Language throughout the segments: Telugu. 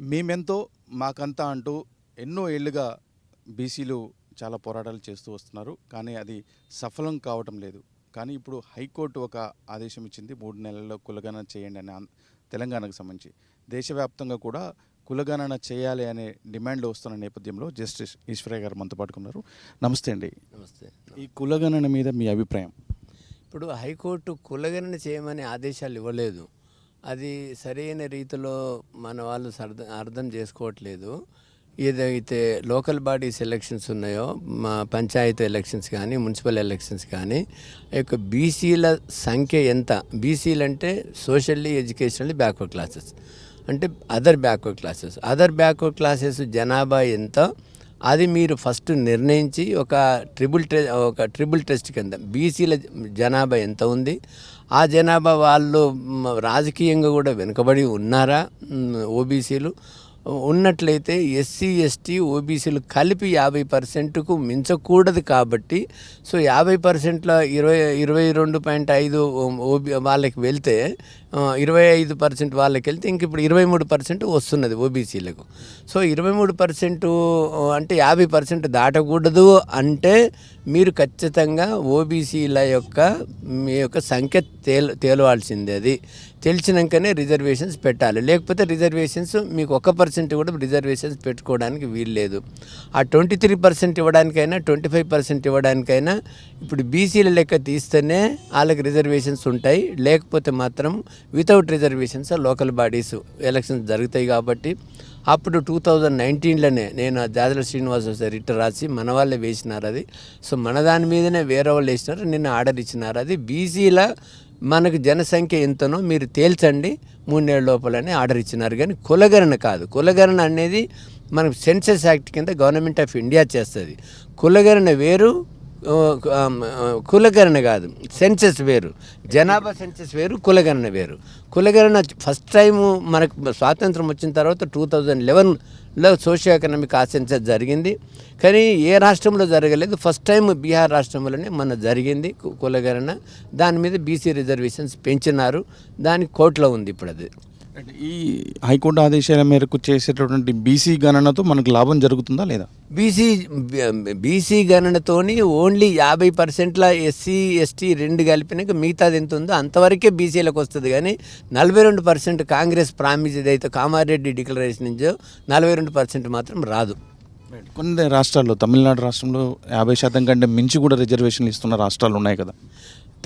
మేమెంతో మాకంతా అంటూ ఎన్నో ఏళ్ళుగా బీసీలు చాలా పోరాటాలు చేస్తూ వస్తున్నారు. కానీ అది సఫలం కావటం లేదు. కానీ ఇప్పుడు హైకోర్టు ఒక ఆదేశం ఇచ్చింది. మూడు నెలల్లో కులగణన చేయండి అని తెలంగాణకు సంబంధించి. దేశవ్యాప్తంగా కూడా కులగణన చేయాలి అనే డిమాండ్లు వస్తున్న నేపథ్యంలో జస్టిస్ ఈశ్వరయ్య గారు మనతో పాటుకున్నారు నమస్తే అండి. నమస్తే. ఈ కులగణన మీద మీ అభిప్రాయం? ఇప్పుడు హైకోర్టు కులగణన చేయమని ఆదేశాలు ఇవ్వలేదు. అది సరైన రీతిలో మన వాళ్ళు అర్థం అర్థం చేసుకోవట్లేదు. ఏదైతే లోకల్ బాడీస్ ఎలక్షన్స్ ఉన్నాయో మా పంచాయతీ ఎలక్షన్స్ కానీ మున్సిపల్ ఎలక్షన్స్ కానీ ఈ యొక్క బీసీల సంఖ్య ఎంత? బీసీలు అంటే సోషల్లీ ఎడ్యుకేషనల్లీ బ్యాక్వర్డ్ క్లాసెస్. అంటే other backward classes. Other backward classes జనాభా ఎంత? అది మీరు ఫస్ట్ నిర్ణయించి ఒక ట్రిబుల్ టె ఒక ట్రిబుల్ టెస్ట్ కింద బీసీల జనాభా ఎంత ఉంది? ఆ జనాభా వాళ్ళు రాజకీయంగా కూడా వెనుకబడి ఉన్నారా? ఓబీసీలు? ఉన్నట్లయితే ఎస్సీ ఎస్టీ ఓబీసీలు కలిపి యాభై పర్సెంట్కు మించకూడదు కాబట్టి సో యాభై పర్సెంట్లో ఇరవై ఇరవై రెండు పాయింట్ ఐదు ఓబీ వాళ్ళకి వెళ్తే ఇరవై ఐదు పర్సెంట్ వాళ్ళకి వెళ్తే ఇంక ఇప్పుడు ఇరవై మూడు పర్సెంట్ వస్తున్నది ఓబీసీలకు. సో ఇరవై మూడు పర్సెంట్ అంటే యాభై పర్సెంట్ దాటకూడదు అంటే మీరు ఖచ్చితంగా ఓబీసీల యొక్క మీ యొక్క సంఖ్య తేల్ తేలవాల్సిందే అది. తెలిసినాకనే రిజర్వేషన్స్ పెట్టాలి. లేకపోతే రిజర్వేషన్స్ మీకు ఒక పర్సెంట్ కూడా రిజర్వేషన్స్ పెట్టుకోవడానికి వీల్లేదు. ఆ ట్వంటీ త్రీ పర్సెంట్ ఇవ్వడానికైనా ట్వంటీ ఫైవ్ పర్సెంట్ ఇవ్వడానికైనా ఇప్పుడు బీసీల లెక్క తీస్తేనే వాళ్ళకి రిజర్వేషన్స్ ఉంటాయి. లేకపోతే మాత్రం without reservations local bodies elections జరుగుతాయి కాబట్టి అప్పుడు టూ థౌజండ్ నైన్టీన్లోనే నేను ఆ శ్రీనివాస్ శ్రీనివాస రిటర్ రాసి మన వాళ్ళే వేసినారు అది. సో మన దాని మీదనే వేరే వాళ్ళు వేసినారు నిన్న ఆర్డర్ ఇచ్చినారు. అది బీసీల మనకు జనసంఖ్య ఎంతనో మీరు తేల్చండి మూడేళ్ళ లోపలని ఆర్డర్ ఇచ్చినారు. కానీ కులగణన కాదు. కులగణన అనేది మనకు సెన్సెస్ యాక్ట్ కింద గవర్నమెంట్ ఆఫ్ ఇండియా చేస్తుంది. కులగణన వేరు కులగణన కాదు. సెన్సెస్ వేరు. జనాభా సెన్సెస్ వేరు కులగణన వేరు. కులగణన ఫస్ట్ టైం మనకు స్వాతంత్రం వచ్చిన తర్వాత టూ థౌజండ్ లెవెన్లో సోషియో ఎకనామిక్ ఆ సెన్సెస్ జరిగింది. కానీ ఏ రాష్ట్రంలో జరగలేదు. ఫస్ట్ టైం బీహార్ రాష్ట్రంలోనే మన జరిగింది కు- కులగణన. దాని మీద బీసీ రిజర్వేషన్స్ పెంచినారు. దానికి కోట్లో ఉంది ఇప్పుడు అది ఈ హైకోర్టు ఆదేశాల మేరకు చేసేటటువంటి బీసీ గణనతో మనకు లాభం జరుగుతుందా లేదా? బీసీ బీసీ గణనతోని ఓన్లీ యాభై పర్సెంట్ల ఎస్సీ ఎస్టీ రెండు కలిపినాక మిగతాది ఎంత ఉందో అంతవరకే బీసీలకు వస్తుంది. కానీ నలభై రెండు పర్సెంట్ కాంగ్రెస్ ప్రామిస్ ఏదైతే కామారెడ్డి డిక్లరేషన్ నుంచో నలభై రెండు పర్సెంట్ మాత్రం రాదు. కొన్ని రాష్ట్రాల్లో తమిళనాడు రాష్ట్రంలో యాభై శాతం కంటే మించి కూడా రిజర్వేషన్లు ఇస్తున్న రాష్ట్రాలు ఉన్నాయి కదా.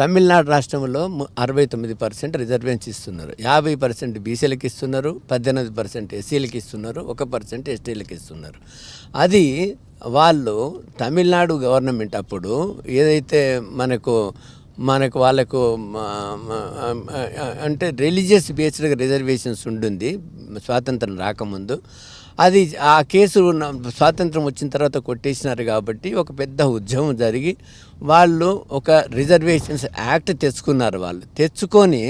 తమిళనాడు రాష్ట్రంలో అరవై తొమ్మిది పర్సెంట్ రిజర్వేషన్ ఇస్తున్నారు. యాభై పర్సెంట్ బీసీలకు ఇస్తున్నారు పద్దెనిమిది పర్సెంట్ ఎస్సీలకు ఇస్తున్నారు ఒక పర్సెంట్ ఎస్టీలకు ఇస్తున్నారు. అది వాళ్ళు తమిళనాడు గవర్నమెంట్ అప్పుడు ఏదైతే మనకు మనకు వాళ్ళకు అంటే రిలీజియస్ బేస్డ్ రిజర్వేషన్స్ ఉంటుంది స్వాతంత్రం రాకముందు అది ఆ కేసు స్వాతంత్రం వచ్చిన తర్వాత కొట్టేసినారు కాబట్టి ఒక పెద్ద ఉద్యమం జరిగి వాళ్ళు ఒక రిజర్వేషన్స్ యాక్ట్ తెచ్చుకున్నారు వాళ్ళు. తెచ్చుకొని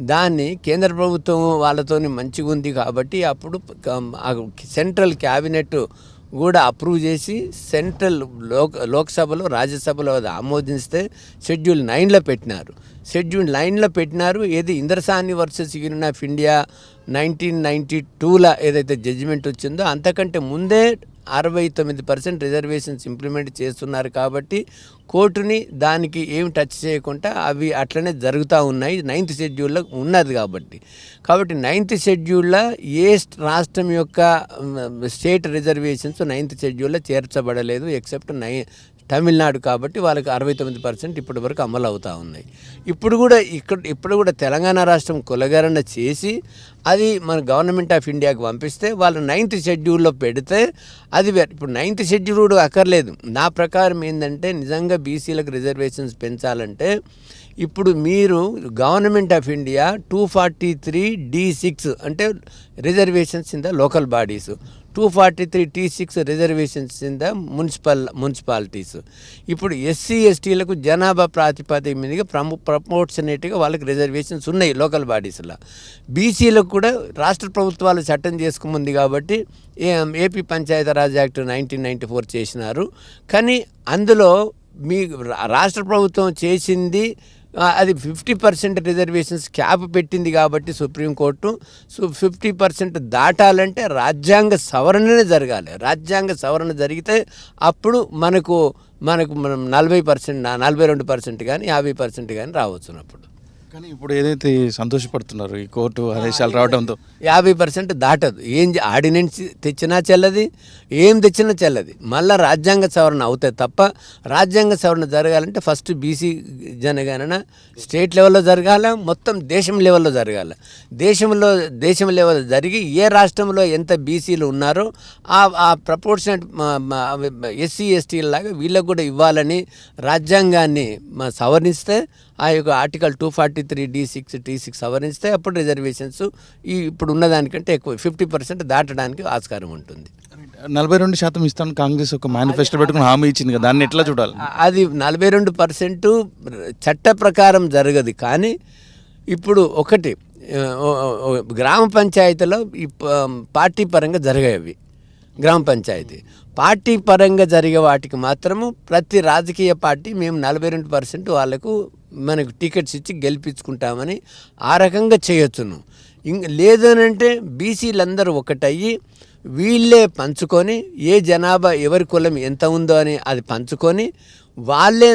దాన్ని కేంద్ర ప్రభుత్వం వాళ్ళతో మంచిగా ఉంది కాబట్టి అప్పుడు సెంట్రల్ క్యాబినెట్ కూడా అప్రూవ్ చేసి సెంట్రల్ లోక్ లోక్సభలో రాజ్యసభలో అది ఆమోదిస్తే షెడ్యూల్ నైన్లో పెట్టినారు. షెడ్యూల్ నైన్లో పెట్టినారు. ఏది Indra Sawhney versus union of India nineteen ninety టూలో ఏదైతే జడ్జిమెంట్ వచ్చిందో అంతకంటే ముందే అరవై తొమ్మిది పర్సెంట్ రిజర్వేషన్స్ ఇంప్లిమెంట్ చేస్తున్నారు కాబట్టి కోర్టుని దానికి ఏం టచ్ చేయకుండా అవి అట్లనే జరుగుతూ ఉన్నాయి. నైన్త్ షెడ్యూల్లో ఉన్నది కాబట్టి. కాబట్టి నైన్త్ షెడ్యూల్లో ఏ రాష్ట్రం యొక్క స్టేట్ రిజర్వేషన్స్ నైన్త్ షెడ్యూల్లో చేర్చబడలేదు ఎక్సెప్ట్ నై తమిళనాడు కాబట్టి వాళ్ళకి అరవై తొమ్మిది పర్సెంట్ ఇప్పటి వరకు అమలు అవుతూ ఉన్నాయి. ఇప్పుడు కూడా ఇక్కడ ఇప్పుడు కూడా తెలంగాణ రాష్ట్రం కులగరణ చేసి అది మన గవర్నమెంట్ ఆఫ్ ఇండియాకి పంపిస్తే వాళ్ళు నైన్త్ షెడ్యూల్లో పెడితే అది ఇప్పుడు నైన్త్ షెడ్యూల్ కూడా అక్కర్లేదు. నా ప్రకారం ఏంటంటే నిజంగా బీసీలకు రిజర్వేషన్స్ పెంచాలంటే ఇప్పుడు మీరు government of India two forty three D six అంటే reservations in the local bodies. Two forty three T six reservations in the municipal municipalities ఇప్పుడు ఎస్సీ ఎస్టీలకు జనాభా ప్రాతిపదిక మీదుగా ప్రమో ప్రపోర్షనేట్గా వాళ్ళకి రిజర్వేషన్స్ ఉన్నాయి లోకల్ బాడీస్లో బీసీలకు కూడా రాష్ట్ర ప్రభుత్వాలు చట్టం చేసుకుంది కాబట్టి A- AP Panchayati Raj act nineteen ninety four చేసినారు. కానీ అందులో మీ రా- రాష్ట్ర ప్రభుత్వం చేసింది అది ఫిఫ్టీ పర్సెంట్ రిజర్వేషన్స్ క్యాప్ పెట్టింది కాబట్టి supreme court so fifty percent దాటాలంటే రాజ్యాంగ సవరణనే జరగాలి. రాజ్యాంగ సవరణ జరిగితే అప్పుడు మనకు మనకు మనం నలభై పర్సెంట్ నలభై రెండు పర్సెంట్ కానీ యాభై పర్సెంట్ కానీ రావచ్చు అప్పుడు కానీ ఇప్పుడు ఏదైతే సంతోషపడుతున్నారు ఈ కోర్టు ఆదేశాలు రావడంతో? యాభై పర్సెంట్ దాటదు. ఏం ఆర్డినెన్స్ తెచ్చినా చెల్లది ఏం తెచ్చినా చెల్లది. మళ్ళా రాజ్యాంగ సవరణ అవుతాయి తప్ప రాజ్యాంగ సవరణ జరగాలంటే ఫస్ట్ బీసీ జనగణన స్టేట్ లెవెల్లో జరగాల మొత్తం దేశం లెవెల్లో జరగాల. దేశంలో దేశం లెవెల్ జరిగి ఏ రాష్ట్రంలో ఎంత బీసీలు ఉన్నారో ఆ ఆ ప్రపోర్షనట్ ఎస్సీ ఎస్టీ లాగా వీళ్ళకు కూడా ఇవ్వాలని రాజ్యాంగాన్ని సవరిస్తే ఆ యొక్క article two forty three D six T six సవరిస్తే అప్పుడు రిజర్వేషన్స్ ఈ ఇప్పుడు ఉన్నదానికంటే ఎక్కువ ఫిఫ్టీ పర్సెంట్ దాటడానికి ఆస్కారం ఉంటుంది. నలభై రెండు శాతం ఇస్తాను కాంగ్రెస్ ఒక మేనిఫెస్టో పెట్టుకుని హామీ ఇచ్చింది కదా దాన్ని ఎట్లా చూడాలి? అది నలభై రెండు పర్సెంట్ చట్ట ప్రకారం జరగదు. కానీ ఇప్పుడు ఒకటి గ్రామ పంచాయతీలో ఈ పార్టీ పరంగా జరిగేవి గ్రామ పంచాయతీ. పార్టీ పరంగా జరిగే వాటికి మాత్రము ప్రతి రాజకీయ పార్టీ మేము నలభై రెండు పర్సెంట్ వాళ్ళకు మనకు టికెట్స్ ఇచ్చి గెలిపించుకుంటామని ఆ రకంగా చేయొచ్చును. ఇంక లేదనంటే బీసీలందరూ ఒకటయ్యి వీళ్ళే పంచుకొని ఏ జనాభా ఎవరి కులం ఎంత ఉందో అని అది పంచుకొని వాళ్ళే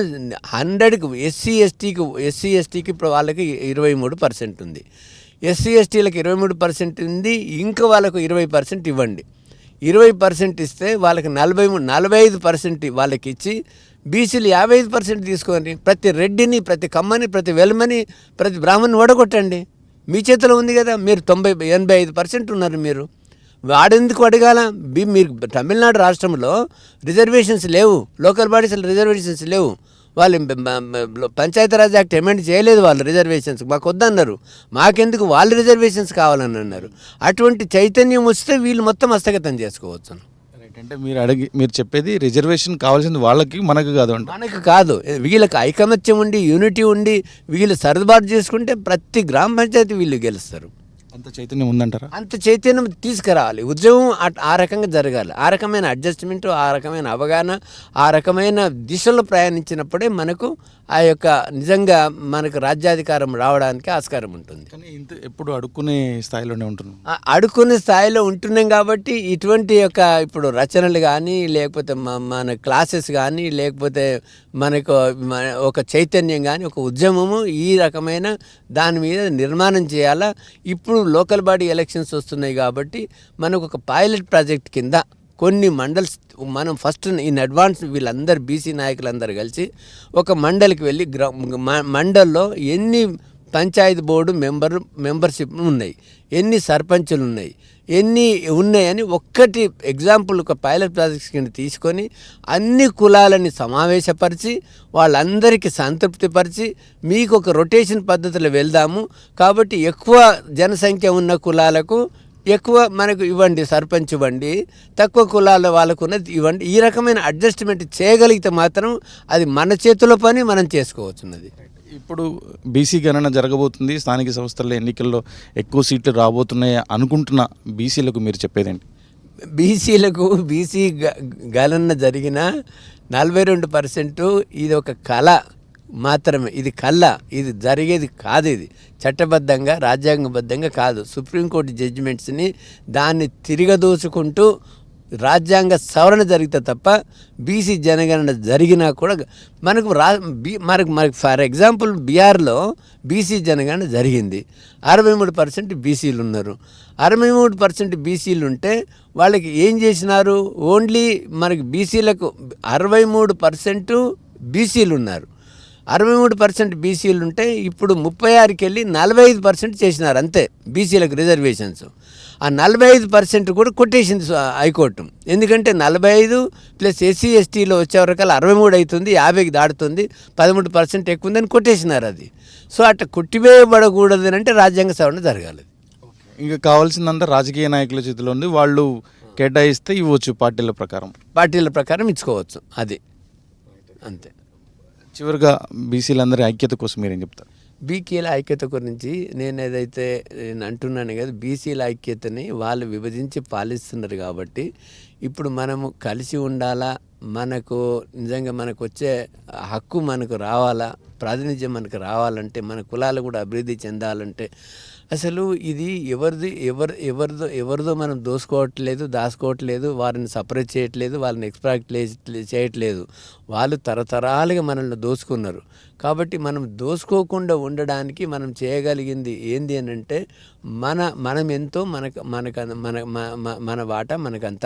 హండ్రెడ్కి ఎస్సీ ఎస్టీకి ఎస్సీ ఎస్టీకి ఇప్పుడు వాళ్ళకి ఇరవై మూడు పర్సెంట్ ఉంది. ఎస్సీ ఎస్టీలకు ఇరవై మూడు పర్సెంట్ ఉంది ఇంకా వాళ్ళకు ఇరవై పర్సెంట్ ఇవ్వండి. ఇరవై పర్సెంట్ ఇస్తే వాళ్ళకి నలభై మూడు నలభై ఐదు పర్సెంట్ వాళ్ళకి ఇచ్చి బీసీలు యాభై ఐదు పర్సెంట్ తీసుకోండి. ప్రతి రెడ్డిని ప్రతి కమ్మని ప్రతి వెలమని ప్రతి బ్రాహ్మణ్ని ఓడగొట్టండి. మీ చేతిలో ఉంది కదా మీరు తొంభై ఎనభై ఐదు పర్సెంట్ ఉన్నారు మీరు. వాడెందుకు అడగాల? బి మీరు తమిళనాడు రాష్ట్రంలో రిజర్వేషన్స్ లేవు. లోకల్ బాడీస్ రిజర్వేషన్స్ లేవు. వాళ్ళు పంచాయతీరాజ్ యాక్ట్ అమెండ్ చేయలేదు వాళ్ళు రిజర్వేషన్స్. మాకు వద్దన్నారు. మాకెందుకు? వాళ్ళు రిజర్వేషన్స్ కావాలని అన్నారు. అటువంటి చైతన్యం వస్తే వీళ్ళు మొత్తం హస్తగతం చేసుకోవచ్చు. అంటే మీరు అడిగి మీరు చెప్పేది రిజర్వేషన్ కావాల్సింది వాళ్ళకి మనకు కాదు అంట. మనకు కాదు. వీళ్ళకి ఐకమత్యం ఉండి యూనిటీ ఉండి వీళ్ళు సర్దుబాటు చేసుకుంటే ప్రతి గ్రామ పంచాయతీ వీళ్ళు గెలుస్తారు. అంత చైతన్యం ఉందంటారా? అంత చైతన్యం తీసుకురావాలి. ఉద్యమం ఆ రకంగా జరగాలి. ఆ రకమైన అడ్జస్ట్మెంట్ ఆ రకమైన అవగాహన ఆ రకమైన దిశలో ప్రయాణించినప్పుడే మనకు ఆ యొక్క నిజంగా మనకు రాజ్యాధికారం రావడానికి ఆస్కారం ఉంటుంది. కానీ ఇంత ఎప్పుడు అడుక్కునే స్థాయిలోనే ఉంటున్నాం. అడుక్కునే స్థాయిలో ఉంటున్నాం కాబట్టి ఇటువంటి యొక్క ఇప్పుడు రచనలు కానీ లేకపోతే మన క్లాసెస్ కానీ లేకపోతే మనకు మన- ఒక చైతన్యం కానీ ఒక ఉద్యమము ఈ రకమైన దాని మీద నిర్మాణం చేయాలా? ఇప్పుడు లోకల్ బాడీ ఎలక్షన్స్ వస్తున్నాయి కాబట్టి మనకు ఒక పైలట్ ప్రాజెక్ట్ కింద కొన్ని మండల్స్ మనం ఫస్ట్ ఇన్ అడ్వాన్స్ వీళ్ళందరూ బీసీ నాయకులందరూ కలిసి ఒక మండలికి వెళ్ళి గ్రా మండల్లో ఎన్ని పంచాయతీ బోర్డు మెంబర్ మెంబర్షిప్ ఉన్నాయి. ఎన్ని సర్పంచులు ఉన్నాయి ఎన్ని ఉన్నాయని ఒక్కటి ఎగ్జాంపుల్ ఒక పైలట్ ప్రాజెక్ట్స్ కింద తీసుకొని అన్ని కులాలని సమావేశపరిచి వాళ్ళందరికీ సంతృప్తిపరిచి మీకు ఒక రొటేషన్ పద్ధతిలో వెళ్దాము. కాబట్టి ఎక్కువ జనసంఖ్య ఉన్న కులాలకు ఎక్కువ మనకు ఇవ్వండి సర్పంచ్ ఇవ్వండి. తక్కువ కులాల వాళ్ళకు ఉన్నది ఇవ్వండి. ఈ రకమైన అడ్జస్ట్మెంట్ చేయగలిగితే మాత్రం అది మన చేతిలో పని మనం చేసుకోవచ్చున్నది. ఇప్పుడు బీసీ గణన జరగబోతుంది. స్థానిక సంస్థల ఎన్నికల్లో ఎక్కువ సీట్లు రాబోతున్నాయి అనుకుంటున్న బీసీలకు మీరు చెప్పేదేంటి? బీసీలకు బీసీ గణన జరిగిన నలభై రెండు పర్సెంట్ ఇది ఒక కళ మాత్రమే. ఇది కళ. ఇది జరిగేది కాదు ఇది. చట్టబద్ధంగా రాజ్యాంగబద్ధంగా కాదు. సుప్రీంకోర్టు జడ్జిమెంట్స్ని దాన్ని తిరగదోచుకుంటూ రాజ్యాంగ సవరణ జరిగితే తప్ప బీసీ జనగణన జరిగినా కూడా మనకు రా బీ మనకు మనకు ఫర్ ఎగ్జాంపుల్ బీఆర్లో బీసీ జనగణన జరిగింది. అరవై మూడు పర్సెంట్ బీసీలు ఉన్నారు. అరవై మూడు పర్సెంట్ బీసీలు ఉంటే వాళ్ళకి ఏం చేసినారు? ఓన్లీ మనకి బీసీలకు అరవై మూడు పర్సెంట్ బీసీలు ఉన్నారు. అరవై మూడు పర్సెంట్ బీసీలు ఉంటే ఇప్పుడు ముప్పై ఆరుకి వెళ్ళి నలభై ఐదు పర్సెంట్ చేసినారు అంతే బీసీలకు రిజర్వేషన్స్. ఆ నలభై ఐదు పర్సెంట్ కూడా కొట్టేసింది హైకోర్టు. ఎందుకంటే నలభై ఐదు ప్లస్ ఎస్సీ ఎస్టీలో వచ్చేవరకల్లా అరవై మూడు అవుతుంది యాభైకి దాటుతుంది పదమూడు పర్సెంట్ ఎక్కువ ఉందని కొట్టేసినారు అది. సో అట్లా కొట్టివేయబడకూడదు అంటే రాజ్యాంగ సవరణ జరగాలి. ఇంకా కావాల్సిందంతా రాజకీయ నాయకుల చేతిలో ఉంది. వాళ్ళు కేటాయిస్తే ఇవ్వచ్చు పార్టీల ప్రకారం. పార్టీల ప్రకారం ఇచ్చుకోవచ్చు అది. అంతే. చివరిగా బీసీలందరి ఐక్యత కోసం మీరేం చెప్తారు? బీకేల ఐక్యత గురించి నేను ఏదైతే నేను అంటున్నాను కదా బీసీల ఐక్యతని వాళ్ళు విభజించి పాలిస్తున్నారు కాబట్టి ఇప్పుడు మనము కలిసి ఉండాలా? మనకు నిజంగా మనకు వచ్చే హక్కు మనకు రావాలా? ప్రాతినిధ్యం మనకు రావాలంటే మన కులాలు కూడా అభివృద్ధి చెందాలంటే అసలు ఇది ఎవరిది ఎవరు ఎవరిదో ఎవరిదో మనం దోసుకోవట్లేదు దాచుకోవట్లేదు వారిని సపరేట్ చేయట్లేదు వాళ్ళని ఎక్స్ప్రాక్ట్ చేయట్లేదు. వాళ్ళు తరతరాలుగా మనల్ని దోచుకున్నారు. కాబట్టి మనం దోసుకోకుండా ఉండడానికి మనం చేయగలిగింది ఏంది అని అంటే మన మనం ఎంతో మనకు మనకు మన మన వాట మనకంత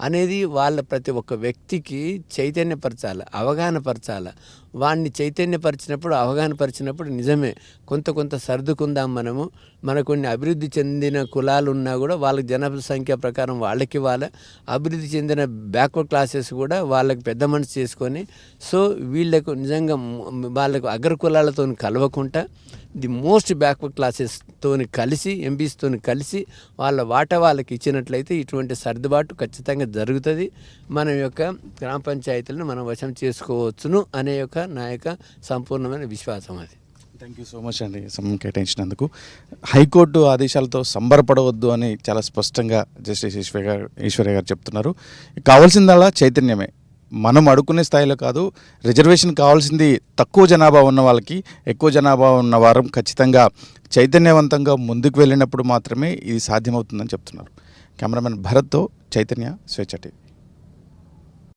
అనేది వాళ్ళ ప్రతి ఒక్క వ్యక్తికి చైతన్యపరచాలి అవగాహనపరచాలి. వాడిని చైతన్యపరిచినప్పుడు అవగాహన పరిచినప్పుడు నిజమే. కొంత కొంత సర్దుకుందాం మనము. మన కొన్ని అభివృద్ధి చెందిన కులాలు ఉన్నా కూడా వాళ్ళకి జనసంఖ్య ప్రకారం వాళ్ళకి వాళ్ళ అభివృద్ధి చెందిన బ్యాక్వర్డ్ క్లాసెస్ కూడా వాళ్ళకి పెద్ద మనసు చేసుకొని సో వీళ్ళకు నిజంగా వాళ్ళకు అగ్ర కులాలతో కలవకుండా ది మోస్ట్ బ్యాక్వర్డ్ క్లాసెస్తో కలిసి ఎంపీస్తో కలిసి వాళ్ళ వాటా వాళ్ళకి ఇచ్చినట్లయితే ఇటువంటి సర్దుబాటు ఖచ్చితంగా జరుగుతుంది. మన యొక్క గ్రామ పంచాయతీలను మనం వశం చేసుకోవచ్చును అనే యొక్క నా యొక్క సంపూర్ణమైన విశ్వాసం అది. థ్యాంక్ యూ సో మచ్ అండి సమయం కేటాయించినందుకు. హైకోర్టు ఆదేశాలతో సంబరపడవద్దు అని చాలా స్పష్టంగా జస్టిస్ ఈశ్వర్ గారు ఈశ్వర్య గారు చెప్తున్నారు. కావాల్సిందల్లా చైతన్యమే. మనం అడుక్కునే స్థాయిలో కాదు రిజర్వేషన్ కావాల్సింది తక్కువ జనాభా ఉన్న వాళ్ళకి ఎక్కువ జనాభా ఉన్న వారం ఖచ్చితంగా చైతన్యవంతంగా ముందుకు వెళ్ళినప్పుడు మాత్రమే ఇది సాధ్యమవుతుందని చెప్తున్నారు. కెమెరామెన్ భరత్తో చైతన్య స్వేచ్ఛ టీవీ.